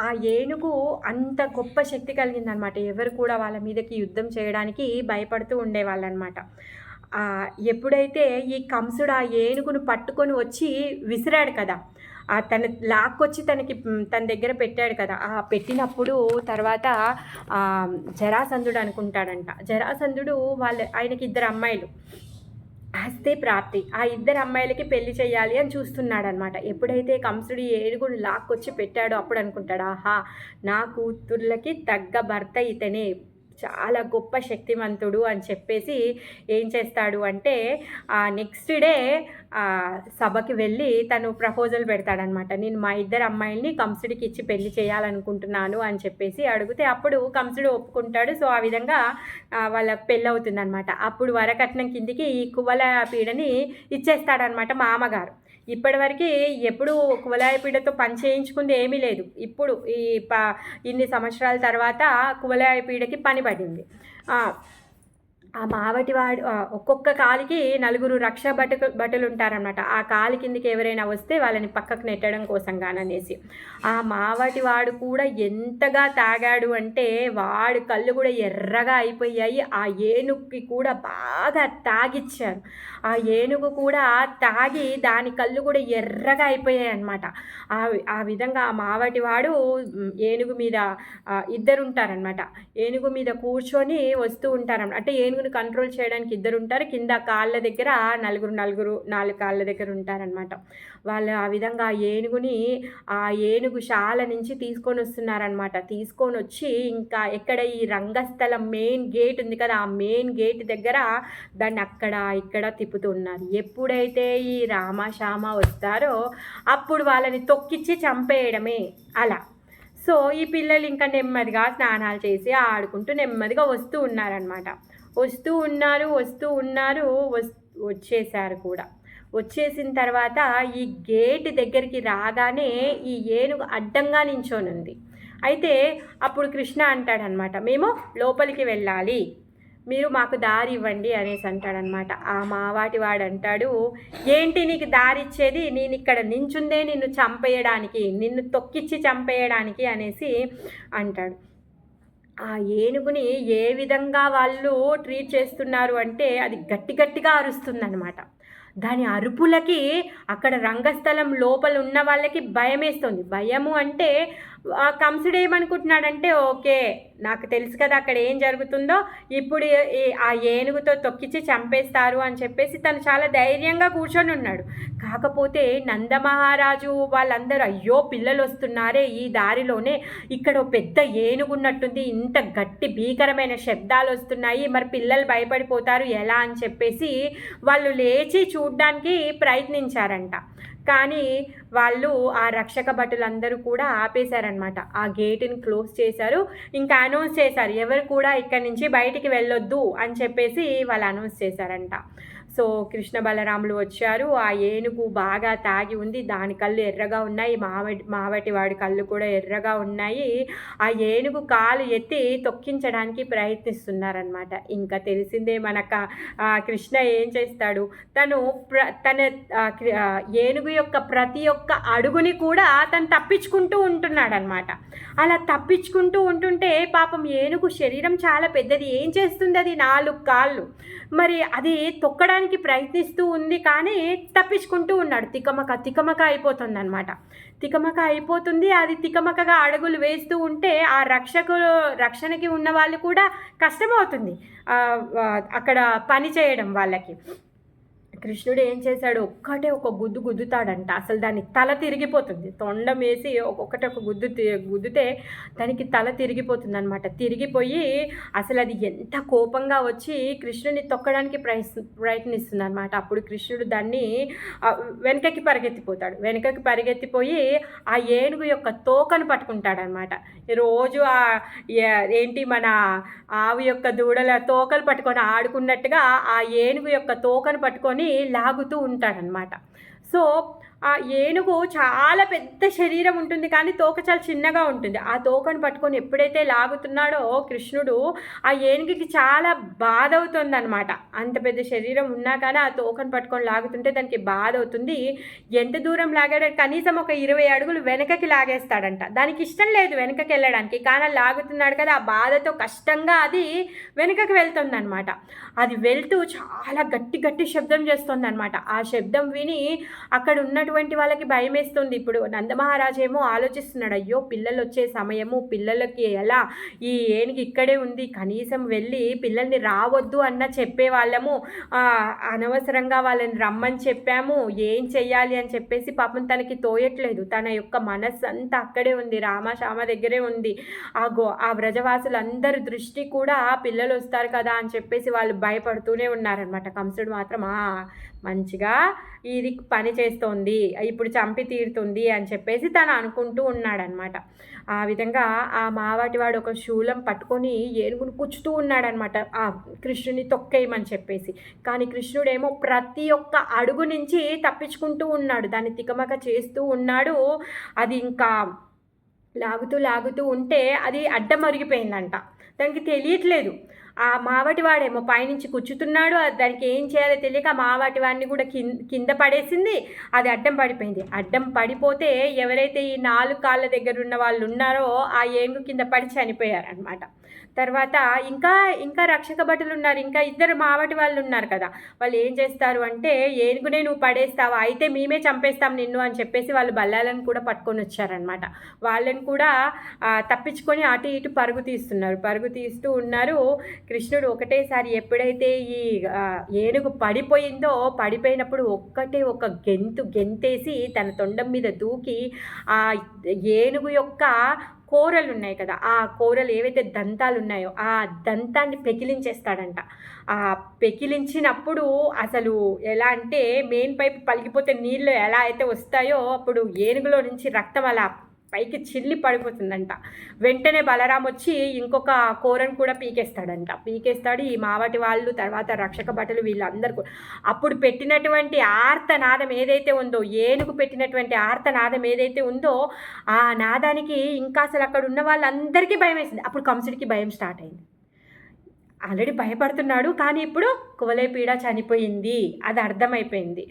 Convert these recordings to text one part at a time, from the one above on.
ఆ ఏనుగు అంత గొప్ప శక్తి కలిగిందనమాట ఎవరు కూడా వాళ్ళ మీదకి యుద్ధం చేయడానికి భయపడుతూ ఉండేవాళ్ళనమాట అనమాట ఎప్పుడైతే ఈ కంసుడు ఆ ఏనుగును పట్టుకొని వచ్చి విసిరాడు కదా ఆ తన లాక్కొచ్చి తనకి తన దగ్గర పెట్టాడు కదా ఆ పెట్టినప్పుడు తర్వాత జరాసంధుడు అనుకుంటాడంట. జరాసంధుడు వాళ్ళ ఆయనకి ఇద్దరు అమ్మాయిలు. హస్తే ప్రాప్తి. ఆ ఇద్దరు అమ్మాయిలకి పెళ్ళి చేయాలి అని చూస్తున్నాడు అనమాట ఎప్పుడైతే కంసుడు ఏడుగుడు లాక్కొచ్చి పెట్టాడో అప్పుడు అనుకుంటాడు ఆహా నా కూతుర్లకి తగ్గ భర్త ఇతనే. చాలా గొప్ప శక్తివంతుడు అని చెప్పేసి ఏం చేస్తాడు అంటే ఆ నెక్స్ట్ డే ఆ సభకి వెళ్ళి తను ప్రపోజల్ పెడతాడనమాట. నేను మా ఇద్దరు అమ్మాయిల్ని కంసుడికి ఇచ్చి పెళ్ళి చేయాలనుకుంటున్నాను అని చెప్పేసి అడిగితే అప్పుడు కంసుడు ఒప్పుకుంటాడు. సో ఆ విధంగా వాళ్ళ పెళ్ళి అప్పుడు వరకట్నం కిందికి ఈ కువల పీడని ఇచ్చేస్తాడనమాట మామగారు. ఇప్పటివరకు ఎప్పుడు కువలాయ పీడతో పని చేయించుకుంది ఏమీ లేదు. ఇప్పుడు ఈ ప ఇన్ని సంవత్సరాల తర్వాత కువలాయ పీడకి పని పడింది. ఆ, మావటి వాడు ఒక్కొక్క కాలికి నలుగురు రక్ష బట బట్టలు ఉంటారనమాట ఆ కాలి కిందికి ఎవరైనా వస్తే వాళ్ళని పక్కకు నెట్టడం కోసం గాననేసి. ఆ మావటి వాడు కూడా ఎంతగా తాగాడు అంటే వాడి కళ్ళు కూడా ఎర్రగా అయిపోయాయి. ఆ ఏనుగుకి కూడా బాగా తాగిచ్చారు. ఆ ఏనుగు కూడా తాగి దాని కళ్ళు కూడా ఎర్రగా అయిపోయాయి అనమాట ఆ ఆ విధంగా ఆ మావటి వాడు ఏనుగు మీద ఇద్దరు ఉంటారనమాట ఏనుగు మీద కూర్చొని వస్తూ ఉంటారనమాట అంటే ఏనుగుని కంట్రోల్ చేయడానికి ఇద్దరు ఉంటారు. కింద కాళ్ళ దగ్గర నలుగురు నలుగురు నాలుగు కాళ్ళ దగ్గర ఉంటారనమాట వాళ్ళు ఆ విధంగా ఆ ఏనుగుని ఆ ఏనుగు శాల నుంచి తీసుకొని వస్తున్నారనమాట తీసుకొని వచ్చి ఇంకా ఎక్కడ ఈ రంగస్థలం మెయిన్ గేట్ ఉంది కదా ఆ మెయిన్ గేట్ దగ్గర దాన్ని అక్కడ ఇక్కడ తిప్పుతున్నారు ఎప్పుడైతే ఈ రామ శ్యామ వస్తారో అప్పుడు వాళ్ళని తొక్కిచ్చి చంపేయడమే అలా. సో ఈ పిల్లలు ఇంకా నెమ్మదిగా స్నానాలు చేసి ఆడుకుంటూ నెమ్మదిగా వస్తూ ఉన్నారనమాట వస్తూ ఉన్నారు వస్తూ ఉన్నారు వస్ వచ్చేసారు కూడా. వచ్చేసిన తర్వాత ఈ గేట్ దగ్గరికి రాగానే ఈ ఏనుగు అడ్డంగా నించోనుంది. అయితే అప్పుడు కృష్ణ అంటాడనమాట మేము లోపలికి వెళ్ళాలి. మీరు మాకు దారి ఇవ్వండి అనేసి అంటాడనమాట. ఆ మావాటి వాడు అంటాడు ఏంటి నీకు దారి ఇచ్చేది? నేను ఇక్కడ నించుందే నిన్ను చంపేయడానికి నిన్ను తొక్కిచ్చి చంపేయడానికి అనేసి అంటాడు. ఆ ఏనుగుని ఏ విధంగా వాళ్ళు ట్రీట్ చేస్తున్నారు అంటే అది గట్టి గట్టిగా అరుస్తుందన్నమాట. దాని అరుపులకి అక్కడ రంగస్థలం లోపల ఉన్న వాళ్ళకి భయం వేస్తుంది భయము అంటే కంసుడు ఏమనుకుంటున్నాడంటే ఓకే నాకు తెలుసు కదా అక్కడ ఏం జరుగుతుందో ఇప్పుడు ఆ ఏనుగుతో తొక్కిచ్చి చంపేస్తారు అని చెప్పేసి తను చాలా ధైర్యంగా కూర్చొని ఉన్నాడు. కాకపోతే నందమహారాజు వాళ్ళందరూ అయ్యో పిల్లలు వస్తున్నారే ఈ దారిలోనే ఇక్కడ పెద్ద ఏనుగు ఉన్నట్టుంది ఇంత గట్టి భీకరమైన శబ్దాలు వస్తున్నాయి మరి పిల్లలు భయపడిపోతారు ఎలా అని చెప్పేసి వాళ్ళు లేచి చూడడానికి ప్రయత్నించారంట. కానీ వాళ్ళు ఆ రక్షక భటులందరూ కూడా ఆపేశారనమాట ఆ గేటుని క్లోజ్ చేశారు. ఇంకా అనౌన్స్ చేశారు. ఎవరు కూడా ఇక్కడి నుంచి బయటికి వెళ్ళొద్దు అని చెప్పేసి వాళ్ళు అనౌన్స్ చేశారంట. సో కృష్ణ బలరాములు వచ్చారు. ఆ ఏనుగు బాగా తాగి ఉంది. దాని కళ్ళు ఎర్రగా ఉన్నాయి. మావటి మావటి వాడి కళ్ళు కూడా ఎర్రగా ఉన్నాయి. ఆ ఏనుగు కాలు ఎత్తి తొక్కించడానికి ప్రయత్నిస్తున్నారనమాట ఇంకా తెలిసిందే మనక ఆ, కృష్ణ ఏం చేస్తాడు? తను ప్ర తన ఏనుగు యొక్క ప్రతి ఒక్క అడుగుని కూడా తను తప్పించుకుంటూ ఉంటున్నాడు అనమాట అలా తప్పించుకుంటూ ఉంటుంటే పాపం ఏనుగు శరీరం చాలా పెద్దది. ఏం చేస్తుంది అది? నాలుగు కాళ్ళు. మరి అది తొక్కడానికి ప్రయత్నిస్తూ ఉంది కానీ తప్పించుకుంటూ ఉన్నాడు. తికమక తికమక అయిపోతుంది అనమాట తికమక అయిపోతుంది. అది తికమకగా అడుగులు వేస్తూ ఉంటే ఆ రక్షకు రక్షణకి ఉన్న వాళ్ళు కూడా కష్టమవుతుంది. అక్కడ పని చేయడం వాళ్ళకి. కృష్ణుడు ఏం చేశాడు? ఒక్కటే ఒక గుద్దు గుద్దుతాడంట. అసలు దాని తల తిరిగిపోతుంది. తొండం వేసి ఒక్కొక్కటి ఒక గుద్దు గుద్దితే దానికి తల తిరిగిపోతుంది అనమాట తిరిగిపోయి అసలు అది ఎంత కోపంగా వచ్చి కృష్ణుని తొక్కడానికి ప్రయత్ని ప్రయత్నిస్తుంది అనమాట అప్పుడు కృష్ణుడు దాన్ని వెనకకి పరిగెత్తిపోతాడు. వెనకకి పరిగెత్తిపోయి ఆ ఏనుగు యొక్క తోకను పట్టుకుంటాడనమాట రోజు ఆ ఏంటి మన ఆవు యొక్క దూడల తోకలు పట్టుకొని ఆడుకున్నట్టుగా ఆ ఏనుగు యొక్క తోకను పట్టుకొని లాగుతూ ఉంటాడనమాట. సో ఆ ఏనుగు చాలా పెద్ద శరీరం ఉంటుంది కానీ తోక చాలా చిన్నగా ఉంటుంది. ఆ తోకను పట్టుకొని ఎప్పుడైతే లాగుతున్నాడో కృష్ణుడు ఆ ఏనుగుకి చాలా బాధ అవుతుంది అనమాట అంత పెద్ద శరీరం ఉన్నా కానీ ఆ తోకను పట్టుకొని లాగుతుంటే దానికి బాధ అవుతుంది ఎంత దూరం లాగాడో కనీసం ఒక ఇరవై అడుగులు వెనకకి లాగేస్తాడంట. దానికి ఇష్టం లేదు వెనకకి వెళ్ళడానికి. కానీ లాగుతున్నాడు కదా ఆ బాధతో కష్టంగా అది వెనకకి వెళ్తుంది అనమాట అది వెళ్తూ చాలా గట్టి గట్టి శబ్దం చేస్తుంది అనమాట ఆ శబ్దం విని అక్కడ ఉన్నటువంటి వాళ్ళకి భయం వేస్తుంది ఇప్పుడు నందమహారాజు ఏమో ఆలోచిస్తున్నాడు. అయ్యో పిల్లలు వచ్చే సమయము పిల్లలకి ఎలా ఈ ఏనుగు ఇక్కడే ఉంది కనీసం వెళ్ళి పిల్లల్ని రావద్దు అన్న చెప్పే వాళ్ళము అనవసరంగా వాళ్ళని రమ్మని చెప్పాము. ఏం చెయ్యాలి అని చెప్పేసి పాపం తనకి తోయట్లేదు. తన యొక్క మనస్సు అంతా అక్కడే ఉంది రామ దగ్గరే ఉంది. ఆ గో ఆ వ్రజవాసులందరి దృష్టి కూడా పిల్లలు వస్తారు కదా అని చెప్పేసి వాళ్ళు భయపడుతూనే ఉన్నారనమాట కంసుడు మాత్రం మంచిగా ఇది పని చేస్తోంది. ఇప్పుడు చంపి తీరుతుంది అని చెప్పేసి తను అనుకుంటూ ఉన్నాడనమాట. ఆ విధంగా ఆ మావాటి వాడు ఒక శూలం పట్టుకొని ఏనుగును కుచ్చుతూ ఉన్నాడనమాట. ఆ కృష్ణుని తొక్కేయమని చెప్పేసి. కానీ కృష్ణుడేమో ప్రతి ఒక్క అడుగు నుంచి తప్పించుకుంటూ ఉన్నాడు. దాన్ని తికమక చేస్తూ ఉన్నాడు. అది ఇంకా లాగుతూ లాగుతూ ఉంటే అది అడ్డమరిగిపోయిందంట. దానికి తెలియట్లేదు. ఆ మావటి వాడేమో పైనుంచి కూర్చుతున్నాడు దానికి ఏం చేయాలో తెలియక మావాటి వాడిని కూడా కింద పడేసింది. అది అడ్డం పడిపోయింది. అడ్డం పడిపోతే ఎవరైతే ఈ నాలుగు కాళ్ళ దగ్గర ఉన్న వాళ్ళు ఉన్నారో ఆ ఏనుగు కింద పడి చనిపోయారనమాట తర్వాత ఇంకా ఇంకా రక్షక భటులు ఉన్నారు. ఇంకా ఇద్దరు మావటి వాళ్ళు ఉన్నారు కదా. వాళ్ళు ఏం చేస్తారు అంటే ఏనుగునే నువ్వు పడేస్తావా? అయితే మేమే చంపేస్తాం నిన్ను అని చెప్పేసి వాళ్ళు బల్లాలను కూడా పట్టుకొని వచ్చారనమాట వాళ్ళని కూడా తప్పించుకొని అటు ఇటు పరుగు తీస్తున్నారు. పరుగు తీస్తూ ఉన్నారు. కృష్ణుడు ఒకటేసారి ఎప్పుడైతే ఈ ఏనుగు పడిపోయిందో పడిపోయినప్పుడు ఒక్కటే ఒక గెంతు గెంతేసి తన తొండం మీద దూకి ఆ ఏనుగు యొక్క కూరలు ఉన్నాయి కదా ఆ కూరలు ఏవైతే దంతాలు ఉన్నాయో ఆ దంతాన్ని పెకిలించేస్తాడంట. ఆ పెకిలించినప్పుడు అసలు ఎలా అంటే మెయిన్ పైపు పలిగిపోతే నీళ్ళు ఎలా అయితే వస్తాయో అప్పుడు ఏనుగులో నుంచి రక్తం అలా పైకి చిల్లి పడిపోతుందంట. వెంటనే బలరాం వచ్చి ఇంకొక కూరను కూడా పీకేస్తాడంట. పీకేస్తాడు ఈ మావటి వాళ్ళు తర్వాత రక్షక భటలు వీళ్ళందరూ అప్పుడు పెట్టినటువంటి ఆర్తనాదం ఏదైతే ఉందో ఏనుగు పెట్టినటువంటి ఆర్తనాదం ఏదైతే ఉందో ఆ నాదానికి ఇంకా అసలు అక్కడ ఉన్న వాళ్ళందరికీ భయం వేసింది. అప్పుడు కంసుడికి భయం స్టార్ట్ అయింది. ఆల్రెడీ భయపడుతున్నాడు కానీ ఇప్పుడు కువలైపీడ చనిపోయింది. అది అర్థమైపోయింది.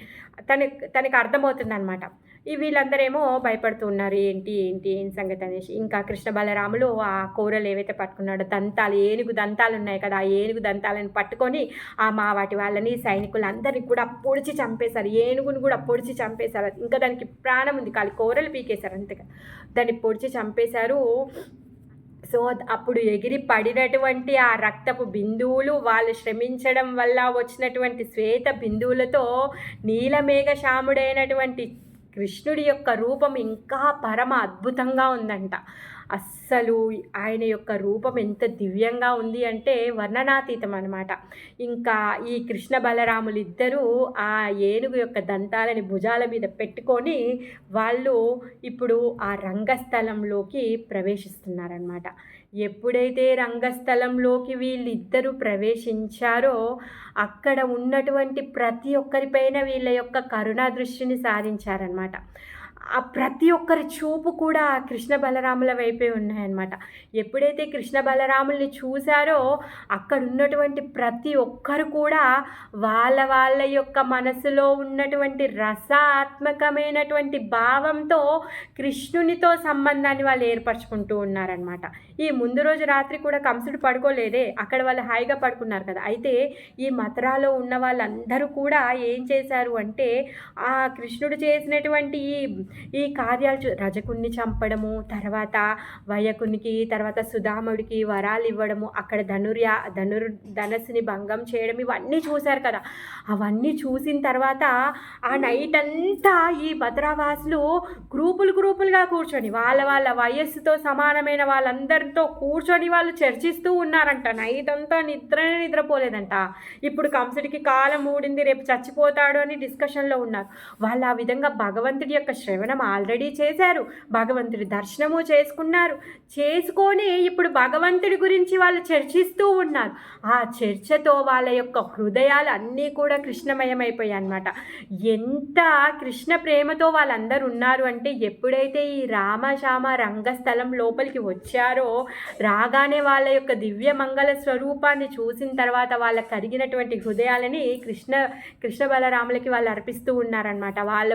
తన తనకి అర్థమవుతుంది అనమాట వీళ్ళందరేమో భయపడుతూ ఉన్నారు ఏంటి ఏంటి ఏం సంగతి అనేసి. ఇంకా కృష్ణ బలరాములు ఆ కూరలు ఏవైతే పట్టుకున్నాడో దంతాలు ఏనుగు దంతాలు ఉన్నాయి కదా ఆ ఏనుగు దంతాలను పట్టుకొని ఆ మా వాటి వాళ్ళని సైనికులందరినీ కూడా పొడిచి చంపేశారు. ఏనుగును కూడా పొడిచి చంపేశారు. ఇంకా దానికి ప్రాణం ఉంది. కానీ కూరలు పీకేశారు అంతగా. దాన్ని పొడిచి చంపేశారు. సో అప్పుడు ఎగిరి పడినటువంటి ఆ రక్తపు బిందువులు వాళ్ళు శ్రమించడం వల్ల వచ్చినటువంటి శ్వేత బిందువులతో నీలమేఘ శ్యాముడైనటువంటి కృష్ణుడి యొక్క రూపం ఇంకా పరమ అద్భుతంగా ఉందంట. అస్సలు ఆయన యొక్క రూపం ఎంత దివ్యంగా ఉంది అంటే వర్ణనాతీతం అనమాట ఇంకా ఈ కృష్ణ బలరాములు ఇద్దరూ ఆ ఏనుగు యొక్క దంతాలని భుజాల మీద పెట్టుకొని వాళ్ళు ఇప్పుడు ఆ రంగస్థలంలోకి ప్రవేశిస్తున్నారనమాట ఎప్పుడైతే రంగస్థలంలోకి వీళ్ళిద్దరూ ప్రవేశించారో అక్కడ ఉన్నటువంటి ప్రతి ఒక్కరిపైన వీళ్ళ యొక్క కరుణా దృష్టిని సాధించారనమాట ఆ ప్రతి ఒక్కరి చూపు కూడా కృష్ణ బలరాముల వైపే ఉన్నాయన్నమాట. ఎప్పుడైతే కృష్ణ బలరాముల్ని చూశారో అక్కడ ఉన్నటువంటి ప్రతి ఒక్కరు కూడా వాళ్ళ వాళ్ళ యొక్క మనసులో ఉన్నటువంటి రసాత్మకమైనటువంటి భావంతో కృష్ణునితో సంబంధాన్ని వాళ్ళు ఏర్పరచుకుంటూ ఉన్నారనమాట ఈ ముందు రోజు రాత్రి కూడా కంసుడు పడుకోలేదే అక్కడ వాళ్ళు హాయిగా పడుకున్నారు కదా. అయితే ఈ మథురాలో ఉన్న వాళ్ళందరూ కూడా ఏం చేశారు అంటే ఆ కృష్ణుడు చేసినటువంటి ఈ ఈ కార్యాలు రజకుణ్ణి చంపడము తర్వాత వయకునికి తర్వాత సుధాముడికి వరాలు ఇవ్వడము అక్కడ ధనుర్యా ధనుర్ ధనస్సుని భంగం చేయడం ఇవన్నీ చూశారు కదా. అవన్నీ చూసిన తర్వాత ఆ నైట్ అంతా ఈ భద్రావాసులు గ్రూపులు గ్రూపులుగా కూర్చొని వాళ్ళ వాళ్ళ వయస్సుతో సమానమైన వాళ్ళందరితో కూర్చొని వాళ్ళు చర్చిస్తూ ఉన్నారంట. నైట్ అంతా నిద్రనే నిద్రపోలేదంట. ఇప్పుడు కంసుడికి కాలం ఊడింది రేపు చచ్చిపోతాడు అని డిస్కషన్లో ఉన్నారు. వాళ్ళు ఆ విధంగా భగవంతుడి యొక్క శ్రవ సేవనం ఆల్రెడీ చేశారు భగవంతుడి దర్శనము చేసుకున్నారు. చేసుకొని ఇప్పుడు భగవంతుడి గురించి వాళ్ళు చర్చిస్తూ ఉన్నారు. ఆ చర్చతో వాళ్ళ యొక్క హృదయాలు అన్నీ కూడా కృష్ణమయమైపోయాయి అన్నమాట ఎంత కృష్ణ ప్రేమతో వాళ్ళందరూ ఉన్నారు అంటే ఎప్పుడైతే ఈ రామశామ రంగస్థలం లోపలికి వచ్చారో రాగానే వాళ్ళ యొక్క దివ్య మంగళ స్వరూపాన్ని చూసిన తర్వాత వాళ్ళ కరిగినటువంటి హృదయాలని కృష్ణ కృష్ణ బలరాములకి వాళ్ళు అర్పిస్తూ ఉన్నారనమాట వాళ్ళ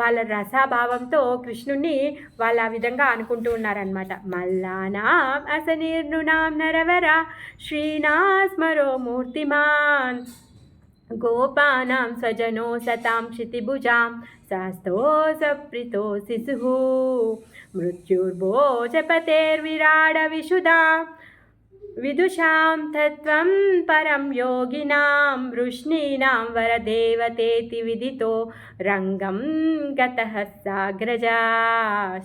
వాళ్ళ వాళ్ళ రసాభావంతో కృష్ణుణ్ణి వాళ్ళ విధంగా అనుకుంటూ ఉన్నారనమాట మల్లానాం అసనీర్ణునాం నరవర శ్రీనాస్మరో మూర్తిమాన్ గోపానాం స్వజనో సతాం క్షితిభుజాం. శాస్తోసప్రితో శిశుః. మృత్యుర్భోజపతేర్విరాడ విశుదా విదూషాం తత్వం పరం యోగినాం వృష్ణీనాం వరదేవతేతి విదితో రంగం గత సాగ్రజ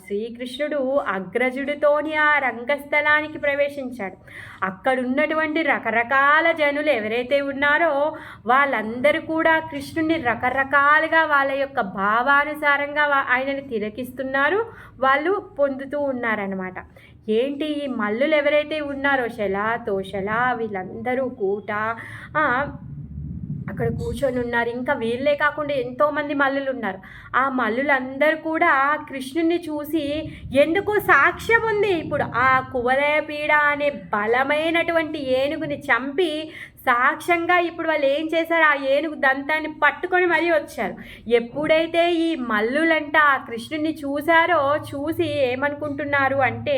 శ్రీకృష్ణుడు అగ్రజుడితోని ఆ రంగస్థలానికి ప్రవేశించాడు. అక్కడున్నటువంటి రకరకాల జనులు ఎవరైతే ఉన్నారో వాళ్ళందరూ కూడా కృష్ణుడిని రకరకాలుగా వాళ్ళ యొక్క భావానుసారంగా ఆయనని తిలకిస్తున్నారు. వాళ్ళు పొందుతూ ఉన్నారనమాట ఏంటి ఈ మల్లులు ఎవరైతే ఉన్నారో శల తోషల వీళ్ళందరూ కూట అక్కడ కూర్చొని ఉన్నారు. ఇంకా వీళ్ళే కాకుండా ఎంతోమంది మల్లులు ఉన్నారు. ఆ మల్లులందరూ కూడా కృష్ణుని చూసి ఎందుకు సాక్ష్యం ఉంది. ఇప్పుడు ఆ కువలయపీడ అనే బలమైనటువంటి ఏనుగుని చంపి సాక్ష్యంగా ఇప్పుడు వాళ్ళు ఏం చేశారు? ఆ ఏనుగు దంతాన్ని పట్టుకొని మరీ వచ్చారు. ఎప్పుడైతే ఈ మల్లులంట ఆ కృష్ణుని చూశారో చూసి ఏమనుకుంటున్నారు అంటే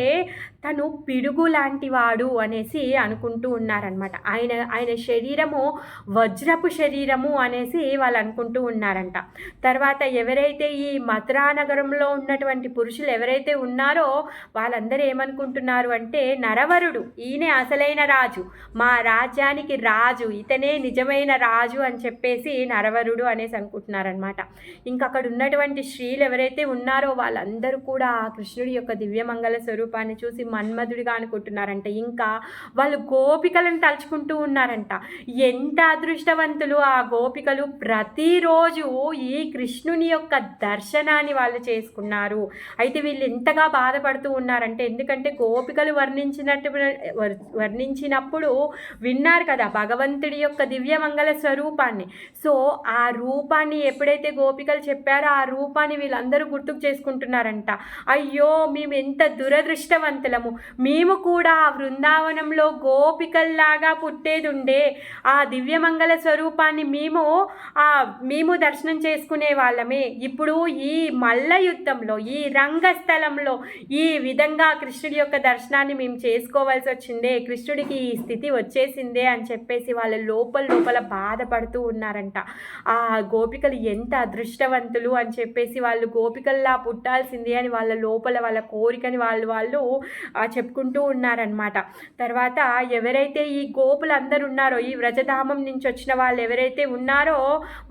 తను పిడుగు లాంటి వాడు అనేసి అనుకుంటూ ఉన్నారనమాట ఆయన ఆయన శరీరము వజ్రపు శరీరము అనేసి వాళ్ళు అనుకుంటూ ఉన్నారంట. తర్వాత ఎవరైతే ఈ మథురా నగరంలో ఉన్నటువంటి పురుషులు ఎవరైతే ఉన్నారో వాళ్ళందరూ ఏమనుకుంటున్నారు అంటే నరవరుడు ఈయనే అసలైన రాజు. మా రాజ్యానికి రా రాజు ఇతనే నిజమైన రాజు అని చెప్పేసి నరవరుడు అనేసి అనుకుంటున్నారనమాట ఇంకా అక్కడ ఉన్నటువంటి స్త్రీలు ఎవరైతే ఉన్నారో వాళ్ళందరూ కూడా కృష్ణుడి యొక్క దివ్యమంగళ స్వరూపాన్ని చూసి మన్మధుడిగా అనుకుంటున్నారంట. ఇంకా వాళ్ళు గోపికలను తలుచుకుంటూ ఉన్నారంట. ఎంత అదృష్టవంతులు ఆ గోపికలు ప్రతిరోజు ఈ కృష్ణుని యొక్క దర్శనాన్ని వాళ్ళు చేసుకున్నారు. అయితే వీళ్ళు ఎంతగా బాధపడుతూ ఉన్నారంటే ఎందుకంటే గోపికలు వర్ణించినట్టు వర్ణించినప్పుడు విన్నారు కదా భగవంతుడి యొక్క దివ్యమంగళ స్వరూపాన్ని. సో ఆ రూపాన్ని ఎప్పుడైతే గోపికలు చెప్పారో ఆ రూపాన్ని వీళ్ళందరూ గుర్తుకు చేసుకుంటున్నారంట. అయ్యో మేము ఎంత దురదృష్టవంతులము. మేము కూడా ఆ బృందావనంలో గోపికల్లాగా పుట్టేది ఉండే ఆ దివ్యమంగళ స్వరూపాన్ని మేము ఆ మేము దర్శనం చేసుకునే వాళ్ళమే. ఇప్పుడు ఈ మల్ల యుద్ధంలో ఈ రంగస్థలంలో ఈ విధంగా కృష్ణుడి యొక్క దర్శనాన్ని మేము చేసుకోవాల్సి వచ్చిందే కృష్ణుడికి ఈ స్థితి వచ్చేసిందే అని చెప్పేసి చెప్పేసి వాళ్ళ లోపల లోపల బాధపడుతూ ఉన్నారంట. ఆ గోపికలు ఎంత అదృష్టవంతులు అని చెప్పేసి వాళ్ళు గోపికల్లా పుట్టాల్సిందే అని వాళ్ళ లోపల వాళ్ళ కోరికని వాళ్ళు వాళ్ళు చెప్పుకుంటూ ఉన్నారనమాట తర్వాత ఎవరైతే ఈ గోపులు అందరు ఉన్నారో ఈ వ్రజధామం నుంచి వచ్చిన వాళ్ళు ఎవరైతే ఉన్నారో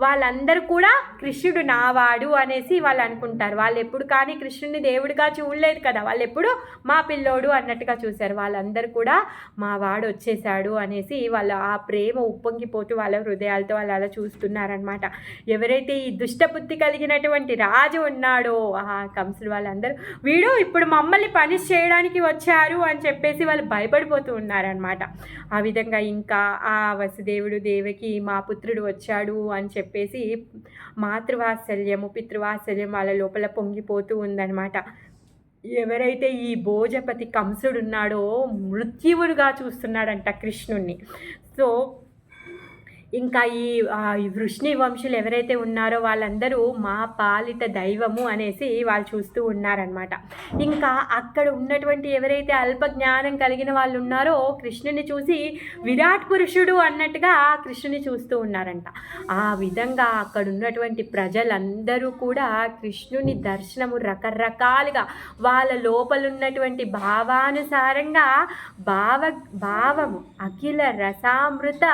వాళ్ళందరూ కూడా కృష్ణుడు నావాడు అనేసి వాళ్ళు అనుకుంటారు. వాళ్ళు ఎప్పుడు కానీ కృష్ణుడిని దేవుడిగా చూడలేదు కదా. వాళ్ళు ఎప్పుడు మా పిల్లోడు అన్నట్టుగా చూశారు. వాళ్ళందరూ కూడా మా వాడు వచ్చేసాడు అనేసి వాళ్ళు ఆ ప్రేమ ఉప్పొంగిపోతూ వాళ్ళ హృదయాలతో వాళ్ళు అలా చూస్తున్నారనమాట ఎవరైతే ఈ దుష్టబుద్ధి కలిగినటువంటి రాజు ఉన్నాడో ఆ కంసుడు వాళ్ళందరూ వీడు ఇప్పుడు మమ్మల్ని పనిష్ చేయడానికి వచ్చారు అని చెప్పేసి వాళ్ళు భయపడిపోతూ ఉన్నారనమాట ఆ విధంగా ఇంకా ఆ వసుదేవుడు దేవకి మా పుత్రుడు వచ్చాడు అని చెప్పేసి మాతృవాత్సల్యము పితృవాత్సల్యం వాళ్ళ లోపల పొంగిపోతూ ఉందనమాట ఎవరైతే ఈ భోజపతి కంసుడు ఉన్నాడో మృత్యువుడుగా చూస్తున్నాడంట కృష్ణుణ్ణి. సో ఇంకా ఈ వృష్ణి వంశులు ఎవరైతే ఉన్నారో వాళ్ళందరూ మా పాలిత దైవము అనేసి వాళ్ళు చూస్తూ ఉన్నారనమాట ఇంకా అక్కడ ఉన్నటువంటి ఎవరైతే అల్ప జ్ఞానం కలిగిన వాళ్ళు ఉన్నారో కృష్ణుని చూసి విరాట్ పురుషుడు అన్నట్టుగా కృష్ణుని చూస్తూ ఉన్నారంట. ఆ విధంగా అక్కడ ఉన్నటువంటి ప్రజలందరూ కూడా కృష్ణుని దర్శనము రకరకాలుగా వాళ్ళ లోపల ఉన్నటువంటి భావానుసారంగా భావ భావము అఖిల రసామృత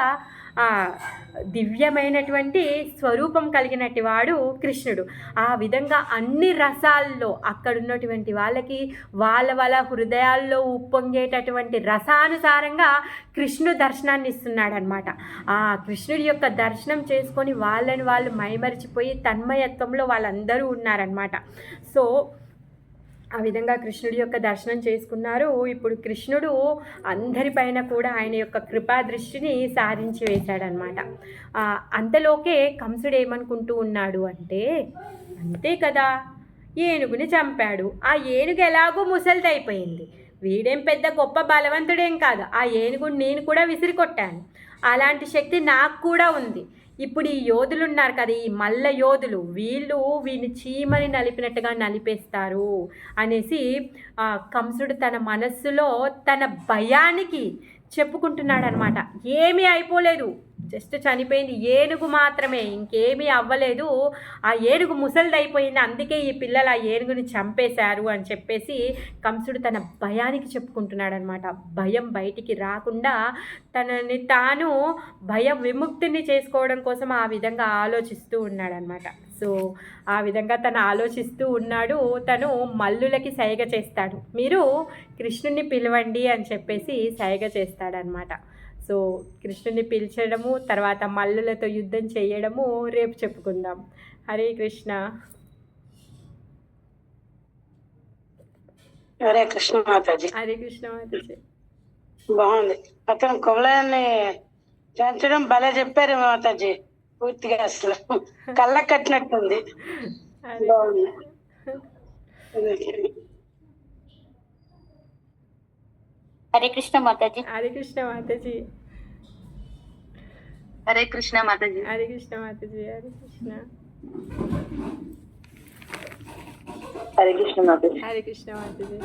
దివ్యమైనటువంటి స్వరూపం కలిగినటి వాడు కృష్ణుడు. ఆ విధంగా అన్ని రసాల్లో అక్కడ ఉన్నటువంటి వాళ్ళకి వాళ్ళ వాళ్ళ హృదయాల్లో ఉప్పొంగేటటువంటి రసానుసారంగా కృష్ణు దర్శనాన్ని ఇస్తున్నాడనమాట ఆ కృష్ణుడి యొక్క దర్శనం చేసుకొని వాళ్ళని వాళ్ళు మైమరిచిపోయి తన్మయత్వంలో వాళ్ళందరూ ఉన్నారనమాట సో ఆ విధంగా కృష్ణుడి యొక్క దర్శనం చేసుకున్నారు. ఇప్పుడు కృష్ణుడు అందరిపైన కూడా ఆయన యొక్క కృపా దృష్టిని సారించి వేశాడనమాట అంతలోకే కంసుడు ఏమనుకుంటూ ఉన్నాడు అంటే అంతే కదా ఏనుగుని చంపాడు. ఆ ఏనుగు ఎలాగో ముసలిదైపోయింది. వీడేం పెద్ద గొప్ప బలవంతుడేం కాదు. ఆ ఏనుగుని నేను కూడా విసిరి కొట్టాను అలాంటి శక్తి నాకు కూడా ఉంది. ఇప్పుడు ఈ యోధులు ఉన్నారు కదా ఈ మల్ల యోధులు వీళ్ళు వీని చీమని నలిపినట్టుగా నలిపేస్తారు అనేసి కంసుడు తన మనస్సులో తన భయానికి చెప్పుకుంటున్నాడు అనమాట ఏమీ అయిపోలేదు. జస్ట్ చనిపోయింది ఏనుగు మాత్రమే ఇంకేమీ అవ్వలేదు. ఆ ఏనుగు ముసలిదైపోయింది. అందుకే ఈ పిల్లలు ఆ ఏనుగుని చంపేశారు అని చెప్పేసి కంసుడు తన భయానికి చెప్పుకుంటున్నాడు అనమాట భయం బయటికి రాకుండా తనని తాను భయం విముక్తిని చేసుకోవడం కోసం ఆ విధంగా ఆలోచిస్తూ ఉన్నాడనమాట. సో ఆ విధంగా తను ఆలోచిస్తూ ఉన్నాడు. తను మల్లులకి సైగ చేస్తాడు. మీరు కృష్ణుని పిలవండి అని చెప్పేసి సైగ చేస్తాడనమాట. సో కృష్ణుని పిలిచడము తర్వాత మల్లులతో యుద్ధం చేయడము రేపు చెప్పుకుందాం. హరే కృష్ణ. హరే కృష్ణ మాతాజీ. హరే కృష్ణ మాతాజీ. బాగుంది. అతను కువలయాన్ని పెంచడం భలే చెప్పారు మాతాజీ. పూర్తిగా అసలు కళ్ళ కట్టినట్టుంది. బాగుంది. హరే కృష్ణ మాతాజీ. హరే కృష్ణ మాతాజీ. హరే కృష్ణ మాతాజీ. హరే కృష్ణ మాతాజీ హరే కృష్ణ. హరే కృష్ణ మాతాజీ. హరే కృష్ణ మాతాజీ.